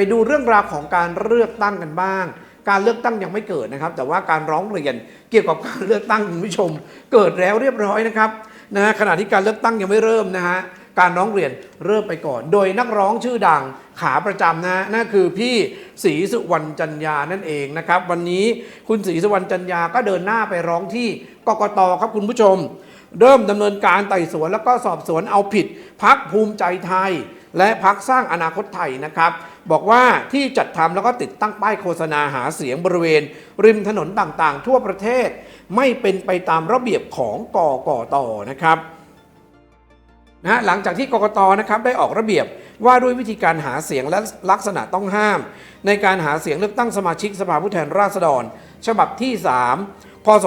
ไปดูเรื่องราวของการเลือกตั้งกันบ้าง การเลือกตั้งยังไม่เกิดนะครับ แต่ว่าการร้องเรียนเกี่ยวกับการเลือกตั้งคุณผู้ชม เกิดแล้วเรียบร้อยนะครับนะขณะที่การเลือกตั้งยังไม่เริ่มนะฮะการร้องเรียนเริ่มไปก่อน โดยนักร้องชื่อดังขาประจำนะนั่นคือพี่ศรีสุวรรณจันยานั่นเองนะครับ วันนี้คุณศรีสุวรรณจันยาก็เดินหน้าไปร้องที่กกตครับคุณผู้ชม เริ่มดำเนินการไต่สวนแล้วก็สอบสวนเอาผิดพักภูมิใจไทย และพักสร้างอนาคตไทยนะครับ บอกว่าที่จัดทำแล้วก็ติดตั้งป้ายโฆษณาหาเสียงบริเวณ ริมถนนต่างๆ ทั่วประเทศ ไม่เป็นไปตามระเบียบของกกตนะครับนะหลังจากที่กกตนะครับได้ออกระเบียบว่าด้วยวิธีการหาเสียงและลักษณะต้องห้าม ในการหาเสียงเลือกตั้งสมาชิกสภาผู้แทนราษฎร ฉบับที่ 3 พศ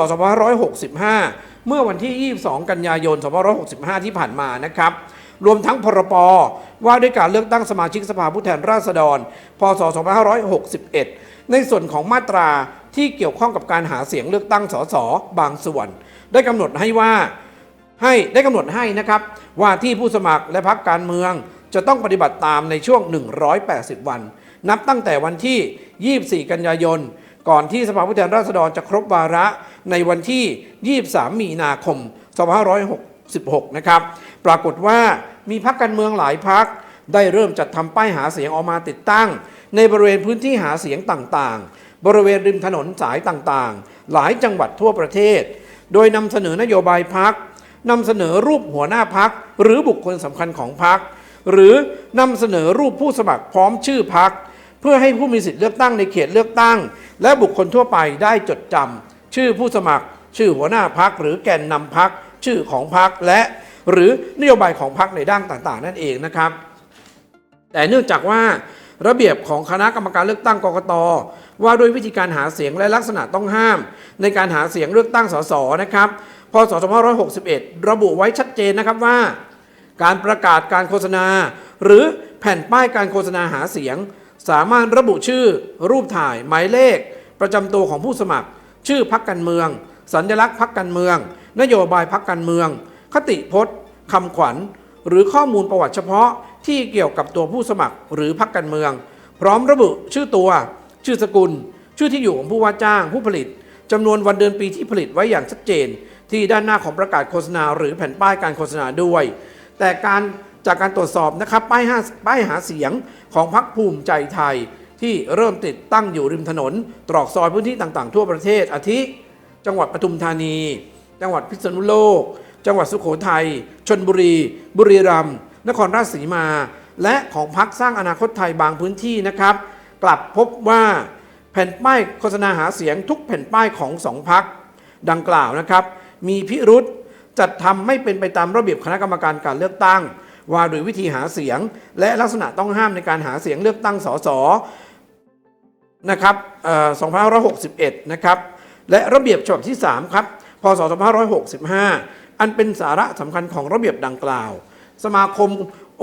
2565 เมื่อวันที่ 22 กันยายน 2565 ที่ผ่านมานะครับ รวมทั้งพรป ว่าด้วยการเลือกตั้งสมาชิกสภาผู้แทนราษฎร พศ 2561 ในส่วนของมาตราที่เกี่ยวข้องกับการหาเสียงเลือกตั้งสสบางส่วน ได้กำหนดให้ว่าให้ได้กำหนดให้นะครับ ว่าที่ผู้สมัครและพักการเมือง จะต้องปฏิบัติตามในช่วง 180 วัน นับตั้งแต่วันที่ 24 กันยายน ก่อนที่สภาผู้แทนราษฎรจะครบวาระในวันที่ 23 มีนาคม 256 2566นะครับ ปรากฏว่ามีพักการเมืองหลายพักได้เริ่มจัดทำป้ายหาเสียงออกมาติดตั้ง ในบริเวณพื้นที่หาเสียงต่างๆ บริเวณริมถนนสายต่างๆ หลายจังหวัดทั่วประเทศ โดยนำเสนอนโยบายพักนำเสนอรูปหัวหน้าพักหรือบุคคลสำคัญของพักหรือนำเสนอรูปผู้สมัครพร้อมชื่อพักเพื่อให้ผู้มีสิทธิ์เลือกตั้งในเขตเลือกตั้ง และบุคคลทั่วไปได้จดจำชื่อผู้สมัคร ชื่อหัวหน้าพักหรือแกนนำพัก ชื่อของพักและหรือนโยบายของพักในด้านต่างๆ นั่นเองนะครับ แต่เนื่องจากว่าระเบียบของคณะกรรมการเลือกตั้งกกตว่าด้วยวิธีการหาเสียงและลักษณะต้องห้าม ในการหาเสียงเลือกตั้งสสนะครับพศ2561 ระบุไว้ชัดเจนนะครับว่า การประกาศการโฆษณา หรือแผ่นป้ายการโฆษณาหาเสียง สามารถระบุชื่อ รูปถ่าย หมายเลข ประจำตัวของผู้สมัคร ชื่อพักการเมือง สัญลักษณ์พักการเมือง นโยบายพักการเมือง คติพจน์คำขวัญ หรือข้อมูลประวัติเฉพาะที่เกี่ยวกับตัวผู้สมัครหรือพักการเมือง พร้อมระบุชื่อตัว ชื่อสกุล ชื่อที่อยู่ของผู้ว่าจ้าง ผู้ผลิตจำนวนวันเดือนปีที่ผลิตไว้อย่างชัดเจน ที่ด้านหน้าของประกาศโฆษณา หรือแผ่นป้ายการโฆษณาด้วย แต่การจากการตรวจสอบนะครับป้ายหาป้ายหาเสียงของพรรคภูมิใจไทย ที่เริ่มติดตั้งอยู่ริมถนน ตรอกซอยพื้นที่ต่างๆ ทั่วประเทศอาทิ จังหวัดปทุมธานี จังหวัดพิษณุโลก จังหวัดสุโขทัย ชนบุรี บุรีรัมย์ นครราชสีมา และของพักสร้างอนาคตไทยบางพื้นที่นะครับ กลับพบว่าแผ่นป้ายโฆษณาหาเสียงทุกแผ่นป้ายของสองพัก ดังกล่าวนะครับ มีพิรุษจัดทำไม่เป็นไปตามระเบียบคณะกรรมการการเลือกตั้ง ว่าโดยวิธีหาเสียง และลักษณะต้องห้ามในการหาเสียงเลือกตั้งสสนะครับ2561 นะครับ และระเบียบฉบับที่ 3 ครับ พศ 2565 อันเป็นสาระสำคัญของระเบียบดังกล่าว สมาคม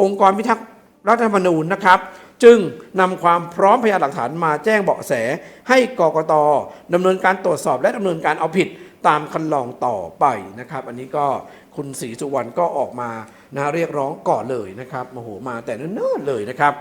องค์กรพิทักษ์รัฐธรรมนูญนะครับ จึงนำความพร้อมพยานหลักฐานมาแจ้งเบาะแส ให้กกตดำเนินการตรวจสอบและดำเนินการเอาผิดตามคันลองต่อไปนะครับ อันนี้ก็คุณศรีสุวรรณก็ออกมานะเรียกร้องก่อนเลยนะครับโอ้โหมาแต่เนิ่นๆเลยนะครับ